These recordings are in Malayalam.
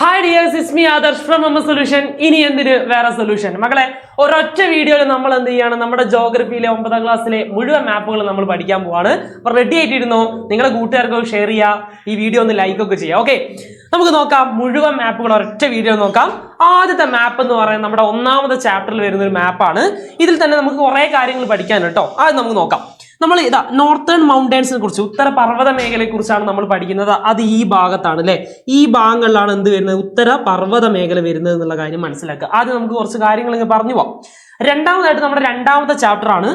Hi dears Sismy Adarsh from M solution ഇനി എന്തിന് വേറെ സൊല്യൂഷൻ മകളെ ഒരൊറ്റ വീഡിയോയിൽ നമ്മൾ എന്ത് ചെയ്യാണ്? നമ്മുടെ ജോഗ്രഫിയിലെ ഒമ്പതാം ക്ലാസ്സിലെ മുഴുവൻ മാപ്പുകൾ നമ്മൾ പഠിക്കാൻ പോവാണ്. അപ്പൊ റെഡി ആയിട്ടിരുന്നോ? നിങ്ങളുടെ കൂട്ടുകാർക്ക് ഷെയർ ചെയ്യുക ഈ വീഡിയോ ഒന്ന് ലൈക്ക് ഒക്കെ ചെയ്യുക ഓക്കെ നമുക്ക് നോക്കാം മുഴുവൻ മാപ്പുകൾ ഒരൊറ്റ വീഡിയോ നോക്കാം. ആദ്യത്തെ മാപ്പ് എന്ന് പറയുന്നത് നമ്മുടെ ഒന്നാമത്തെ ചാപ്റ്ററിൽ വരുന്ന ഒരു മാപ്പാണ് ഇതിൽ തന്നെ നമുക്ക് കുറേ കാര്യങ്ങൾ പഠിക്കാൻ കേട്ടോ അത് നമുക്ക് നോക്കാം. നമ്മൾ ഇതാ നോർത്തേൺ മൗണ്ടൻസിനെ കുറിച്ച് ഉത്തര പർവത മേഖലയെ കുറിച്ചാണ് നമ്മൾ പഠിക്കുന്നത്. അത് ഈ ഭാഗത്താണ് അല്ലെ ഈ ഭാഗങ്ങളിലാണ് എന്ത് വരുന്നത്? ഉത്തര പർവത മേഖല വരുന്നത് എന്നുള്ള കാര്യം മനസ്സിലാക്കുക. ആദ്യം നമുക്ക് കുറച്ച് കാര്യങ്ങൾ ഇങ്ങനെ പറഞ്ഞു പോവാം. രണ്ടാമതായിട്ട് നമ്മുടെ രണ്ടാമത്തെ ചാപ്റ്റർ ആണ്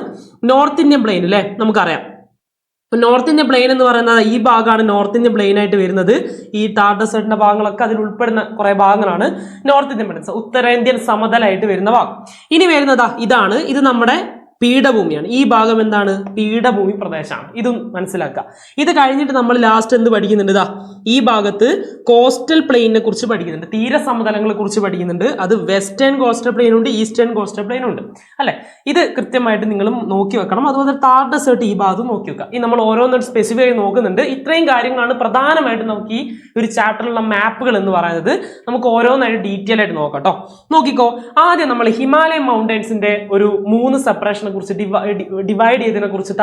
നോർത്ത് ഇന്ത്യൻ പ്ലെയിൻ അല്ലെ നമുക്കറിയാം. നോർത്ത് ഇന്ത്യൻ പ്ലെയിൻ എന്ന് പറയുന്നത് ഈ ഭാഗമാണ് നോർത്ത് ഇന്ത്യൻ പ്ലെയിൻ ആയിട്ട് വരുന്നത്. ഈ താർ ഡെസേർട്ടിന്റെ ഭാഗങ്ങളൊക്കെ അതിൽ ഉൾപ്പെടുന്ന കുറെ ഭാഗങ്ങളാണ് നോർത്ത് ഇന്ത്യൻ പ്ലെയിൻസ് ഉത്തരേന്ത്യൻ സമതലായിട്ട് വരുന്ന ഭാഗം. ഇനി വരുന്നതാ ഇതാണ്. ഇത് നമ്മുടെ പീഠഭൂമിയാണ്. ഈ ഭാഗം എന്താണ്? പീഠഭൂമി പ്രദേശമാണ്. ഇതും മനസ്സിലാക്കുക. ഇത് കഴിഞ്ഞിട്ട് നമ്മൾ ലാസ്റ്റ് എന്ത് പഠിക്കുന്നുണ്ട്? ഇതാ ഈ ഭാഗത്ത് കോസ്റ്റൽ പ്ലെയിനെ കുറിച്ച് പഠിക്കുന്നുണ്ട്. തീരസമതലങ്ങളെ കുറിച്ച് പഠിക്കുന്നുണ്ട്. അത് വെസ്റ്റേൺ കോസ്റ്റൽ പ്ലെയിൻ ഉണ്ട് ഈസ്റ്റേൺ കോസ്റ്റൽ പ്ലെയിൻ ഉണ്ട്. അല്ലെ? ഇത് കൃത്യമായിട്ട് നിങ്ങൾ നോക്കി വെക്കണം. അതുപോലെ താർ ഡെസേർട്ട് ഈ ഭാഗത്ത് നോക്കി വെക്കുക. ഈ നമ്മൾ ഓരോന്നും സ്പെസിഫൈ ആയി നോക്കുന്നുണ്ട്. ഇത്രയും കാര്യങ്ങളാണ് പ്രധാനമായിട്ടും നമുക്ക് ഈ ഒരു ചാപ്റ്ററിലുള്ള മാപ്പുകൾ എന്ന് പറയുന്നത്. നമുക്ക് ഓരോന്നായിട്ട് ഡീറ്റെയിൽ ആയിട്ട് നോക്കാം കേട്ടോ നോക്കിക്കോ ആദ്യം നമ്മൾ ഹിമാലയൻ മൗണ്ടൻസിന്റെ ഒരു മൂന്ന് സെപ്പറേഷനെ കുറിച്ച് ഡിവൈഡ് ചെയ്തതിനെ കുറിച്ച്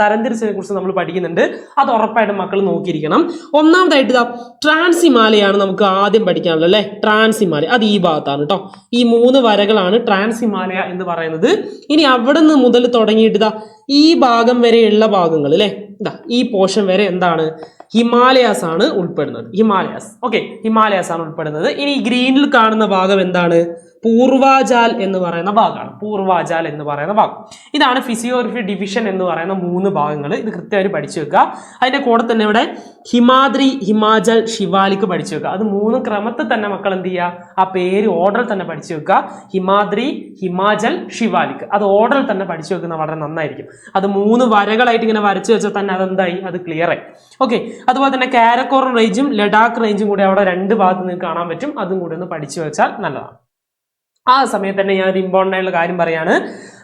തരംതിരിച്ചതിനെ കുറിച്ച് നമ്മൾ പഠിക്കുന്നുണ്ട്. അത് ഉറപ്പായിട്ടും മക്കൾ നോക്കിയിരിക്കണം. ഒന്നാമതായിട്ട് ഇതാ ട്രാൻസ് ഹിമാലയാണ് നമുക്ക് ആദ്യം പഠിക്കാനുള്ളത് അല്ലെ? ട്രാൻസ് ഹിമാലയ അത് ഈ ഭാഗത്താണ് കേട്ടോ ഈ മൂന്ന് വരകളാണ് ട്രാൻസ് ഹിമാലയ എന്ന് പറയുന്നത്. ഇനി അവിടെ നിന്ന് മുതൽ തുടങ്ങിയിട്ട് ഇതാ ഈ ഭാഗം വരെയുള്ള ഭാഗങ്ങൾ അല്ലെ ഇതാ ഈ പോർഷൻ വരെ എന്താണ്? ഹിമാലയാസ് ആണ് ഉൾപ്പെടുന്നത്. ഹിമാലയാസ്. ഓക്കെ ഹിമാലയാസ് ആണ് ഉൾപ്പെടുന്നത്. ഇനി ഗ്രീനിൽ കാണുന്ന ഭാഗം എന്താണ്? പൂർവാജാൽ എന്ന് പറയുന്ന ഭാഗമാണ്. പൂർവാജാൽ എന്ന് പറയുന്ന ഭാഗം. ഇതാണ് ഫിസിയോഗ്രഫി ഡിവിഷൻ എന്ന് പറയുന്ന മൂന്ന് ഭാഗങ്ങൾ. ഇത് കൃത്യമായിട്ട് പഠിച്ചു വെക്കുക. അതിന്റെ കൂടെ തന്നെ ഇവിടെ ഹിമാദ്രി ഹിമാചൽ ഷിവാലിക്ക് പഠിച്ചു വെക്കുക. അത് മൂന്ന് ക്രമത്തിൽ തന്നെ മക്കൾ എന്ത് ചെയ്യുക? ആ പേര് ഓർഡറിൽ തന്നെ പഠിച്ചു വെക്കുക. ഹിമാദ്രി ഹിമാചൽ ഷിവാലിക്ക് അത് ഓർഡറിൽ തന്നെ പഠിച്ചു വെക്കുന്ന വളരെ നന്നായിരിക്കും. അത് മൂന്ന് വരകളായിട്ട് ഇങ്ങനെ വരച്ചു വെച്ചാൽ തന്നെ അതെന്തായി? അത് ക്ലിയർ ആയി. ഓക്കെ അതുപോലെ തന്നെ കാരക്കോറം റേഞ്ചും ലഡാക്ക് റേഞ്ചും കൂടി അവിടെ രണ്ട് ഭാഗത്ത് നിങ്ങൾക്ക് കാണാൻ പറ്റും. അതും കൂടി ഒന്ന് പഠിച്ചു വെച്ചാൽ നല്ലതാണ്. ആ സമയത്ത് തന്നെ ഞാൻ ഒരു ഇമ്പോർട്ടന്റ് ആയിട്ടുള്ള കാര്യം പറയാണ്.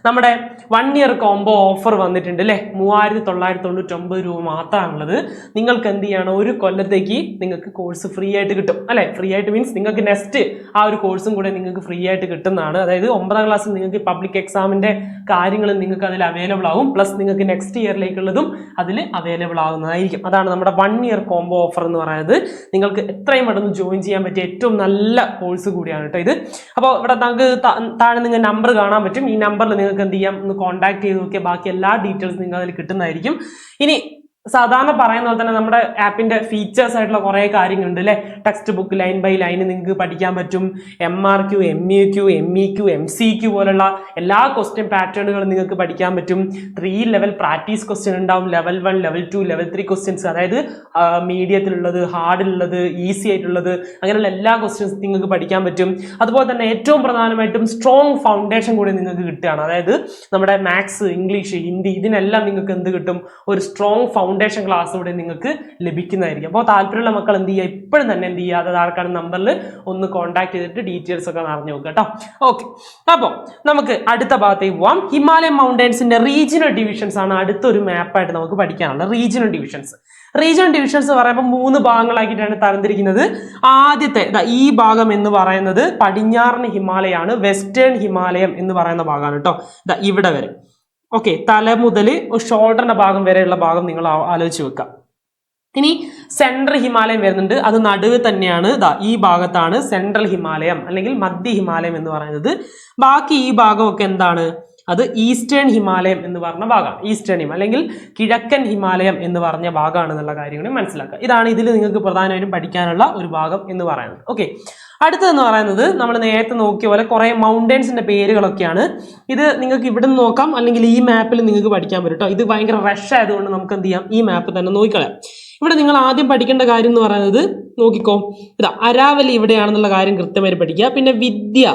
നമ്മുടെ വൺ ഇയർ കോംബോ ഓഫർ വന്നിട്ടുണ്ട് അല്ലേ മൂവായിരത്തി തൊള്ളായിരത്തി തൊണ്ണൂറ്റൊമ്പത് രൂപ മാത്രമാണുള്ളത്. നിങ്ങൾക്ക് എന്ത് ചെയ്യണം? ഒരു കൊല്ലത്തേക്ക് നിങ്ങൾക്ക് കോഴ്സ് ഫ്രീ ആയിട്ട് കിട്ടും. അല്ലേ? ഫ്രീ ആയിട്ട് മീൻസ് നിങ്ങൾക്ക് നെക്സ്റ്റ് ആ ഒരു കോഴ്സും കൂടെ നിങ്ങൾക്ക് ഫ്രീ ആയിട്ട് കിട്ടുന്നതാണ്. അതായത് ഒമ്പതാം ക്ലാസ് നിങ്ങൾക്ക് പബ്ലിക് എക്സാമിന്റെ കാര്യങ്ങൾ നിങ്ങൾക്ക് അതിൽ അവൈലബിൾ ആവും. പ്ലസ് നിങ്ങൾക്ക് നെക്സ്റ്റ് ഇയറിലേക്കുള്ളതും അതിൽ അവൈലബിൾ ആകുന്നതായിരിക്കും അതാണ് നമ്മുടെ വൺ ഇയർ കോംബോ ഓഫർ എന്ന് പറയുന്നത്. നിങ്ങൾക്ക് എത്രയും പെട്ടെന്ന് ജോയിൻ ചെയ്യാൻ പറ്റിയ ഏറ്റവും നല്ല കോഴ്സ് കൂടിയാണ് കേട്ടോ ഇത്. അപ്പോൾ ഇവിടെ നമുക്ക് താഴെ നിങ്ങൾ നമ്പർ കാണാൻ പറ്റും. ഈ നമ്പറിൽ നിങ്ങൾക്ക് എന്ത് ചെയ്യാം? ഒന്ന് കോൺടാക്ട് ചെയ്ത് നോക്കിയാൽ ബാക്കി എല്ലാ ഡീറ്റെയിൽസ് നിങ്ങൾ അതിൽ കിട്ടുന്നതായിരിക്കും. ഇനി സാധാരണ പറയുന്ന പോലെ തന്നെ നമ്മുടെ ആപ്പിന്റെ ഫീച്ചേഴ്സ് ആയിട്ടുള്ള കുറേ കാര്യങ്ങളുണ്ട് അല്ലേ text book line by line നിങ്ങൾക്ക് പഠിക്കാൻ പറ്റും. M R Q M E Q M E Q M C Q പോലുള്ള എല്ലാ ക്വസ്റ്റ്യൻ പാറ്റേണുകളും നിങ്ങൾക്ക് പഠിക്കാൻ പറ്റും. ത്രീ ലെവൽ പ്രാക്ടീസ് ക്വസ്റ്റ്യൻ ഉണ്ടാവും. Level one level two level three questions അതായത് മീഡിയത്തിലുള്ളത് ഹാർഡിലുള്ളത് ഈസി ആയിട്ടുള്ളത് അങ്ങനെയുള്ള എല്ലാ ക്വസ്റ്റ്യൻസ് നിങ്ങൾക്ക് പഠിക്കാൻ പറ്റും. അതുപോലെ തന്നെ ഏറ്റവും പ്രധാനമായിട്ടും സ്ട്രോങ് ഫൗണ്ടേഷൻ കൂടി നിങ്ങൾക്ക് കിട്ടുകയാണ്. അതായത് നമ്മുടെ മാത്സ് ഇംഗ്ലീഷ് ഹിന്ദി ഇതിനെല്ലാം നിങ്ങൾക്ക് എന്ത് കിട്ടും? ഒരു സ്ട്രോങ് ഫൗണ്ടേഷൻ ക്ലാസ് ഇവിടെ നിങ്ങൾക്ക് ലഭിക്കുന്നതായിരിക്കും. അപ്പോൾ താല്പര്യമുള്ള മക്കൾ എന്ത് ചെയ്യുക? ഇപ്പോഴും തന്നെ എന്ത് ചെയ്യുക? അത് ആൾക്കാരുടെ നമ്പറിൽ ഒന്ന് കോൺടാക്ട് ചെയ്തിട്ട് ഡീറ്റെയിൽസ് ഒക്കെ അറിഞ്ഞു നോക്കുക കേട്ടോ. ഓക്കെ അപ്പോൾ നമുക്ക് അടുത്ത ഭാഗത്തേക്ക് പോവാം. ഹിമാലയൻ മൗണ്ടൻസിന്റെ റീജിയണൽ ഡിവിഷൻസ് ആണ് അടുത്തൊരു മാപ്പായിട്ട് നമുക്ക് പഠിക്കാനുള്ളത്. റീജിയണൽ ഡിവിഷൻസ് റീജിയണൽ ഡിവിഷൻസ് പറയുമ്പോൾ മൂന്ന് ഭാഗങ്ങളാക്കിയിട്ടാണ് തരംതിരിക്കുന്നത്. ആദ്യത്തെ ഈ ഭാഗം എന്ന് പറയുന്നത് പടിഞ്ഞാറൻ ഹിമാലയാണ് വെസ്റ്റേൺ ഹിമാലയം എന്ന് പറയുന്ന ഭാഗമാണ് കേട്ടോ. ഇവിടെ വരെ. ഓക്കെ തല മുതൽ ഷോൾഡറിന്റെ ഭാഗം വരെയുള്ള ഭാഗം നിങ്ങൾ ആലോചിച്ച് വെക്കുക ഇനി സെൻട്രൽ ഹിമാലയം വരുന്നുണ്ട്. അത് നടുവ് തന്നെയാണ്. ദാ ഈ ഭാഗത്താണ് സെൻട്രൽ ഹിമാലയം അല്ലെങ്കിൽ മധ്യ ഹിമാലയം എന്ന് പറയുന്നത്. ബാക്കി ഈ ഭാഗമൊക്കെ എന്താണ്? അത് ഈസ്റ്റേൺ ഹിമാലയം എന്ന് പറഞ്ഞ ഭാഗമാണ്. ഈസ്റ്റേൺ ഹിമാലയം അല്ലെങ്കിൽ കിഴക്കൻ ഹിമാലയം എന്ന് പറഞ്ഞ ഭാഗമാണ് എന്നുള്ള മനസ്സിലാക്കുക. ഇതാണ് ഇതിൽ നിങ്ങൾക്ക് പ്രധാനമായിട്ടും പഠിക്കാനുള്ള ഒരു ഭാഗം എന്ന് പറയുന്നത്. ഓക്കെ അടുത്തതെന്ന് പറയുന്നത് നമ്മൾ നേരത്തെ നോക്കിയ പോലെ കുറേ മൗണ്ടൻസിന്റെ പേരുകളൊക്കെയാണ്. ഇത് നിങ്ങൾക്ക് ഇവിടെ നിന്ന് നോക്കാം അല്ലെങ്കിൽ ഈ മാപ്പിൽ നിങ്ങൾക്ക് പഠിക്കാൻ പറ്റും കേട്ടോ ഇത് ഭയങ്കര റഷ് ആയതുകൊണ്ട് നമുക്ക് എന്ത് ചെയ്യാം ഈ മാപ്പ് തന്നെ നോക്കിക്കളയാം. ഇവിടെ നിങ്ങൾ ആദ്യം പഠിക്കേണ്ട കാര്യം എന്ന് പറയുന്നത് നോക്കിക്കോ. ഇതാ അരാവലി ഇവിടെയാണെന്നുള്ള കാര്യം കൃത്യമായിട്ട് പഠിക്കുക. പിന്നെ വിദ്യ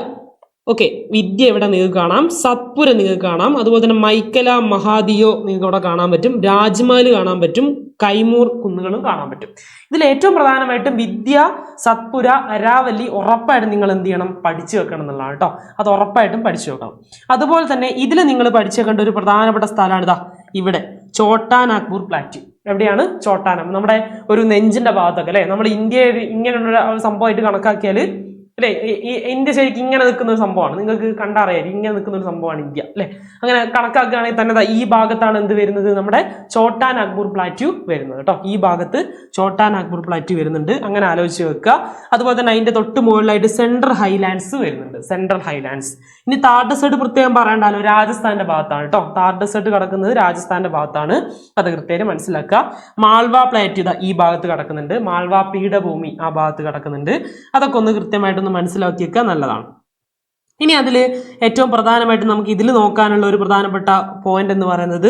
ഓക്കെ വിദ്യ ഇവിടെ നിങ്ങൾക്ക് കാണാം? സത്പുര നിങ്ങൾക്ക് കാണാം. അതുപോലെ തന്നെ മൈക്കല മഹാദിയോ നിങ്ങൾക്ക് അവിടെ കാണാൻ പറ്റും. രാജ്മഹൽ കാണാൻ പറ്റും. കൈമൂർ കുന്നുകളും കാണാൻ പറ്റും. ഇതിൽ ഏറ്റവും പ്രധാനമായിട്ടും വിദ്യ സത്പുര അരാവല്ലി ഉറപ്പായിട്ടും നിങ്ങൾ എന്ത് ചെയ്യണം? പഠിച്ചു വെക്കണം എന്നുള്ളതാണ് കേട്ടോ അത് ഉറപ്പായിട്ടും പഠിച്ചു വെക്കണം. അതുപോലെ തന്നെ ഇതിൽ നിങ്ങൾ പഠിച്ചു വെക്കേണ്ട ഒരു പ്രധാനപ്പെട്ട സ്ഥലമാണ് ഇതാ ഇവിടെ. ചോട്ടാ നാഗ്പൂർ പ്ലാറ്റ്യൂ എവിടെയാണ്? ചോട്ടാനം. നമ്മുടെ ഒരു നെഞ്ചിന്റെ ഭാഗത്തൊക്കെ അല്ലെ? നമ്മുടെ ഇന്ത്യയിൽ ഇങ്ങനെയുള്ള സംഭവമായിട്ട് കണക്കാക്കിയാൽ അല്ലെ? ഈ ഇന്ത്യ ശരിക്കും ഇങ്ങനെ നിൽക്കുന്ന ഒരു സംഭവമാണ്. നിങ്ങൾക്ക് കണ്ടറിയാം. ഇങ്ങനെ നിൽക്കുന്ന ഒരു സംഭവമാണ് ഇന്ത്യ അല്ലെ? അങ്ങനെ കണക്കാക്കുകയാണെങ്കിൽ തന്നെ ഈ ഭാഗത്താണ് എന്ത് വരുന്നത്? നമ്മുടെ ചോട്ടാൻ അക്ബർ പ്ലാറ്റ്യൂ വരുന്നത് കേട്ടോ. ഈ ഭാഗത്ത് ചോട്ടാൻ അക്ബർ പ്ലാറ്റ്യൂ വരുന്നുണ്ട്. അങ്ങനെ ആലോചിച്ച് വെക്കുക. അതുപോലെ തന്നെ അതിന്റെ തൊട്ട് മുകളിലായിട്ട് സെൻട്രൽ ഹൈലാൻഡ്സ് വരുന്നുണ്ട്. Central highlands. ഇനി താർഡ് സൈഡ് പ്രത്യേകം പറയണ്ടല്ലോ രാജസ്ഥാന്റെ ഭാഗത്താണ് കേട്ടോ. താർഡ് സൈഡ് കിടക്കുന്നത് രാജസ്ഥാന്റെ ഭാഗത്താണ്. അത് കൃത്യമായിട്ട് മനസ്സിലാക്കുക. മാൾവ പ്ലാറ്റ്യൂ ഈ ഭാഗത്ത് കിടക്കുന്നുണ്ട്. മാൾവ പീഠഭൂമി ആ ഭാഗത്ത് കിടക്കുന്നുണ്ട്. അതൊക്കെ ഒന്ന് കൃത്യമായിട്ടൊന്ന് മനസ്സിലാക്കി വെക്കുക നല്ലതാണ്. ഇനി അതിൽ ഏറ്റവും പ്രധാനമായിട്ട് നമുക്ക് ഇതിൽ നോക്കാനുള്ള ഒരു പ്രധാനപ്പെട്ട പോയിന്റ് എന്ന് പറയുന്നത്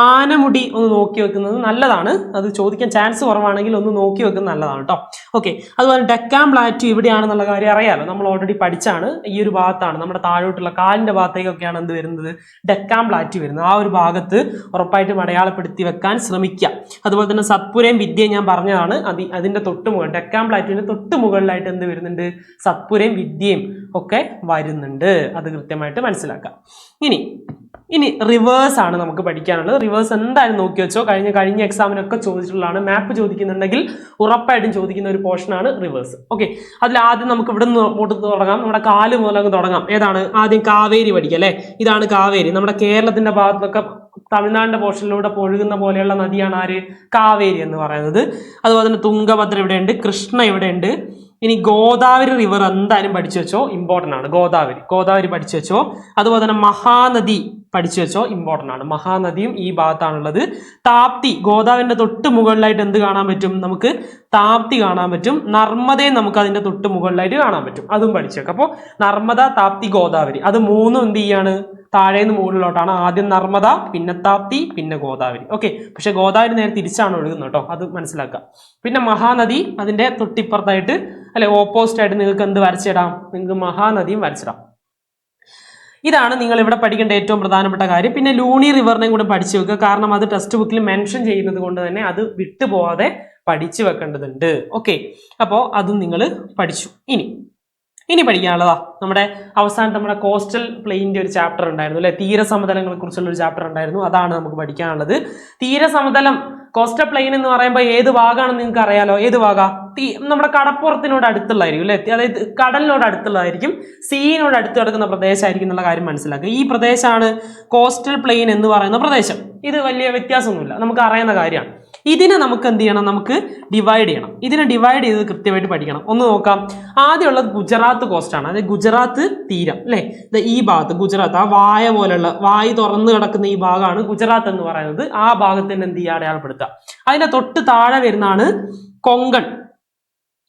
ആനമുടി ഒന്ന് നോക്കി വെക്കുന്നത് നല്ലതാണ്. അത് ചോദിക്കാൻ ചാൻസ് കുറവാണെങ്കിൽ ഒന്ന് നോക്കി വെക്കുന്നത് നല്ലതാണ് കേട്ടോ ഓക്കെ അതുപോലെ ഡെക്കാം പ്ലാറ്റു ഇവിടെയാണെന്നുള്ള കാര്യം അറിയാമല്ലോ നമ്മൾ ഓൾറെഡി പഠിച്ചാണ്. ഈ ഒരു ഭാഗത്താണ്. നമ്മുടെ താഴോട്ടുള്ള കാലിന്റെ ഭാഗത്തേക്കൊക്കെയാണ് എന്ത് വരുന്നത്? ഡെക്കാം പ്ലാറ്റു വരുന്നത്. ആ ഒരു ഭാഗത്ത് ഉറപ്പായിട്ടും അടയാളപ്പെടുത്തി വെക്കാൻ ശ്രമിക്കുക അതുപോലെ തന്നെ സത്പുരയും വിദ്യയും ഞാൻ പറഞ്ഞതാണ്. അതി അതിന്റെ തൊട്ട് മുകളിൽ ഡെക്കാൻ തൊട്ടുമുകളിലായിട്ട് തൊട്ട് മുകളിലായിട്ട് എന്ത് വരുന്നുണ്ട്? സത്പുരയും വിദ്യയും ഒക്കെ വരുന്നുണ്ട്. അത് കൃത്യമായിട്ട് മനസ്സിലാക്കാം. ഇനി ഇനി റിവേഴ്സ് ആണ് നമുക്ക് പഠിക്കാനുള്ളത്. റിവേഴ്സ് എന്തായാലും നോക്കി വെച്ചോ. കഴിഞ്ഞ കഴിഞ്ഞ എക്സാമിനൊക്കെ ചോദിച്ചിട്ടുള്ളതാണ്. മാപ്പ് ചോദിക്കുന്നുണ്ടെങ്കിൽ ഉറപ്പായിട്ടും ചോദിക്കുന്ന ഒരു പോർഷനാണ് റിവേഴ്സ് ഓക്കെ അതിൽ ആദ്യം നമുക്ക് ഇവിടെ നിന്ന് പോട്ട് തുടങ്ങാം. നമ്മുടെ കാൽ മുതൽ അങ്ങ് തുടങ്ങാം. ഏതാണ്? ആദ്യം കാവേരി പഠിക്കുക അല്ലേ? ഇതാണ് കാവേരി. നമ്മുടെ കേരളത്തിന്റെ ഭാഗത്തൊക്കെ തമിഴ്നാടിന്റെ പോർഷനിലൂടെ ഒഴുകുന്ന പോലെയുള്ള നദിയാണ് ആര്? കാവേരി എന്ന് പറയുന്നത്. അതുപോലെ തന്നെ തുംഗഭദ്ര ഇവിടെയുണ്ട്. കൃഷ്ണ ഇവിടെയുണ്ട്. ഇനി ഗോദാവരി റിവർ എന്തായാലും പഠിച്ചു വെച്ചോ ഇമ്പോർട്ടന്റ് ആണ്. ഗോദാവരി ഗോദാവരി പഠിച്ചു വെച്ചോ. അതുപോലെ തന്നെ മഹാനദി പഠിച്ചു വെച്ചോ ഇമ്പോർട്ടന്റ് ആണ്. മഹാനദിയും ഈ ഭാഗത്താണുള്ളത്. താപ്തി ഗോദാവരിന്റെ തൊട്ട് മുകളിലായിട്ട് എന്ത് കാണാൻ പറ്റും? നമുക്ക് താപ്തി കാണാൻ പറ്റും. നർമ്മദയും നമുക്ക് അതിന്റെ തൊട്ട് മുകളിലായിട്ട് കാണാൻ പറ്റും. അതും പഠിച്ചേക്കാം അപ്പോൾ നർമ്മദ താപ്തി ഗോദാവരി. അത് മൂന്നും എന്ത് ചെയ്യാണ്? താഴേന്ന് മുകളിലോട്ടാണ്. ആദ്യം നർമ്മദ പിന്നെ താപ്തി പിന്നെ ഗോദാവരി. ഓക്കെ പക്ഷെ ഗോദാവരി നേരെ തിരിച്ചാണ് ഒഴുകുന്നത് കേട്ടോ. അത് മനസ്സിലാക്കുക പിന്നെ മഹാനദി അതിന്റെ തൊട്ടിപ്പുറത്തായിട്ട് അല്ലെ ഓപ്പോസിറ്റ് ആയിട്ട് നിങ്ങൾക്ക് എന്ത് വരച്ചിടാം? നിങ്ങൾക്ക് മഹാനദിയും വരച്ചിടാം. ഇതാണ് നിങ്ങൾ ഇവിടെ പഠിക്കേണ്ട ഏറ്റവും പ്രധാനപ്പെട്ട കാര്യം. പിന്നെ ലൂണി റിവറിനെയും കൂടെ പഠിച്ചു വെക്കുക. കാരണം അത് ടെക്സ്റ്റ് ബുക്കിൽ മെൻഷൻ ചെയ്യുന്നത് കൊണ്ട് തന്നെ അത് വിട്ടുപോകാതെ പഠിച്ചു വെക്കേണ്ടതുണ്ട്. ഓക്കെ. അപ്പോൾ അതും നിങ്ങൾ പഠിച്ചു. ഇനി ഇനി പഠിക്കാനുള്ളതാ. നമ്മുടെ അവസാനം നമ്മുടെ കോസ്റ്റൽ പ്ലെയിന്റെ ഒരു ചാപ്റ്റർ ഉണ്ടായിരുന്നു അല്ലെ? തീരസമതലങ്ങളെ കുറിച്ചുള്ള ഒരു ചാപ്റ്റർ ഉണ്ടായിരുന്നു. അതാണ് നമുക്ക് പഠിക്കാനുള്ളത്. തീരസമതലം കോസ്റ്റൽ പ്ലെയിൻ എന്ന് പറയുമ്പോൾ ഏത് ഭാഗമാണെന്ന് നിങ്ങൾക്ക് അറിയാലോ? ഏത് ഭാഗ? തീ നമ്മുടെ കടപ്പുറത്തിനോട് അടുത്തുള്ളതായിരിക്കും അല്ലെ? അതായത് കടലിനോട് അടുത്തുള്ളതായിരിക്കും സീനോട് അടുത്ത് കിടക്കുന്ന പ്രദേശമായിരിക്കും എന്നുള്ള കാര്യം മനസ്സിലാക്കുക. ഈ പ്രദേശമാണ് കോസ്റ്റൽ പ്ലെയിൻ എന്ന് പറയുന്ന പ്രദേശം. ഇത് വലിയ വ്യത്യാസമൊന്നുമില്ല. നമുക്ക് അറിയുന്ന കാര്യമാണ്. ഇതിനെ നമുക്ക് എന്ത് ചെയ്യണം? നമുക്ക് ഡിവൈഡ് ചെയ്യണം. ഇതിനെ ഡിവൈഡ് ചെയ്ത് കൃത്യമായിട്ട് പഠിക്കണം. ഒന്ന് നോക്കാം. ആദ്യമുള്ളത് ഗുജറാത്ത് കോസ്റ്റ് ആണ്. അതായത് ഗുജറാത്ത് തീരം അല്ലേ? ഈ ഭാഗത്ത് ഗുജറാത്ത് ആ വായ പോലുള്ള വായ് തുറന്ന് കിടക്കുന്ന ഈ ഭാഗമാണ് ഗുജറാത്ത് എന്ന് പറയുന്നത്. ആ ഭാഗത്തിന് എന്ത് ചെയ്യുക? അടയാളപ്പെടുത്തുക. അതിന്റെ തൊട്ട് താഴെ വരുന്നതാണ് കൊങ്കൺ.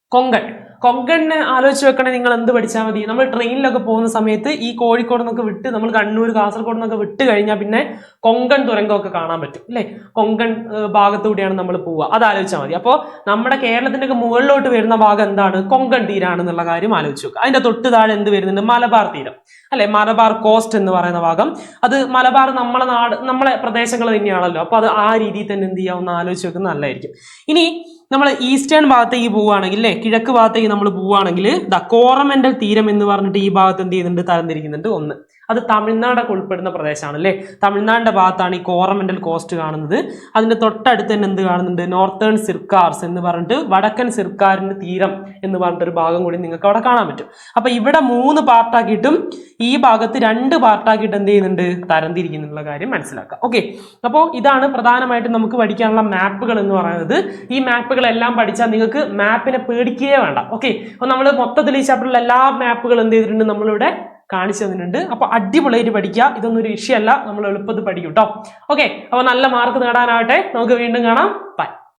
കൊങ്കൺ. കൊങ്കണിനെ ആലോചിച്ച് വെക്കണേ നിങ്ങൾ എന്ത് പഠിച്ചാൽ മതി. നമ്മൾ ട്രെയിനിലൊക്കെ പോകുന്ന സമയത്ത് ഈ കോഴിക്കോട് നിന്നൊക്കെ വിട്ട് നമ്മൾ കണ്ണൂർ കാസർഗോഡ് നിന്നൊക്കെ വിട്ട് കഴിഞ്ഞാൽ പിന്നെ കൊങ്കൺ തുരങ്കമൊക്കെ കാണാൻ പറ്റും അല്ലേ? കൊങ്കൺ ഭാഗത്തൂടെയാണ് നമ്മൾ പോവുക. അത് ആലോചിച്ചാൽ മതി. അപ്പോൾ നമ്മുടെ കേരളത്തിന്റെ ഒക്കെ മുകളിലോട്ട് വരുന്ന ഭാഗം എന്താണ്? കൊങ്കൺ തീരാണെന്നുള്ള കാര്യം ആലോചിച്ച് വെക്കുക. അതിന്റെ തൊട്ട് താഴെ എന്ത് വരുന്നുണ്ട്? മലബാർ തീരം. അല്ലെ? മലബാർ കോസ്റ്റ് എന്ന് പറയുന്ന ഭാഗം. അത് മലബാർ നമ്മളെ നാട് നമ്മളെ പ്രദേശങ്ങൾ തന്നെയാണല്ലോ. അപ്പോൾ അത് ആ രീതിയിൽ തന്നെ എന്ത് ചെയ്യാവുന്ന ആലോചിച്ച് വെക്കുന്നത് നല്ലതായിരിക്കും. ഇനി നമ്മൾ ഈസ്റ്റേൺ ഭാഗത്തേക്ക് പോവുകയാണെങ്കിൽ അല്ലേ? കിഴക്ക് ഭാഗത്തേക്ക് നമ്മൾ പോവുകയാണെങ്കിൽ ദ കോറമെന്റൽ തീരം എന്ന് പറഞ്ഞിട്ട് ഈ ഭാഗത്ത് എന്ത് ചെയ്യുന്നുണ്ട്? തരംതിരിക്കുന്നുണ്ട് ഒന്ന്. അത് തമിഴ്നാടൊക്കെ ഉൾപ്പെടുന്ന പ്രദേശമാണ് അല്ലേ തമിഴ്നാടിന്റെ ഭാഗത്താണ് ഈ കോറമെന്റൽ കോസ്റ്റ് കാണുന്നത്. അതിന്റെ തൊട്ടടുത്ത് തന്നെ എന്ത് കാണുന്നുണ്ട്? നോർത്തേൺ സിർക്കാർസ് എന്ന് പറഞ്ഞിട്ട് വടക്കൻ സിർക്കാരിന്റെ തീരം എന്ന് പറഞ്ഞിട്ട് ഒരു ഭാഗം കൂടി നിങ്ങൾക്ക് അവിടെ കാണാൻ പറ്റും. അപ്പോൾ ഇവിടെ മൂന്ന് പാർട്ടാക്കിയിട്ടും ഈ ഭാഗത്ത് രണ്ട് പാർട്ടാക്കിയിട്ട് എന്ത് ചെയ്യുന്നുണ്ട്? തരംതിരിക്കുന്നുള്ള കാര്യം മനസ്സിലാക്കുക ഓക്കെ. അപ്പോൾ ഇതാണ് പ്രധാനമായിട്ടും നമുക്ക് പഠിക്കാനുള്ള മാപ്പുകൾ എന്ന് പറയുന്നത്. ഈ മാപ്പുകളെല്ലാം പഠിച്ചാൽ നിങ്ങൾക്ക് മാപ്പിനെ പേടിക്കുകയേ വേണ്ട. ഓക്കെ. അപ്പോൾ നമ്മൾ മൊത്തത്തിൽ ഈ ചാപ്റ്ററിൽ എല്ലാ മാപ്പുകളും എന്ത് ചെയ്തിട്ടുണ്ട്? നമ്മളിവിടെ കാണിച്ചു തന്നിട്ടുണ്ട്. അപ്പോൾ അടിപൊളിയായിട്ട് പഠിക്കുക. ഇതൊന്നും ഒരു വിഷയമല്ല. നമ്മൾ എളുപ്പത്തിൽ പഠിക്കും കേട്ടോ ഓക്കെ അപ്പോൾ നല്ല മാർക്ക് നേടാനാവട്ടെ. നമുക്ക് വീണ്ടും കാണാം. ബൈ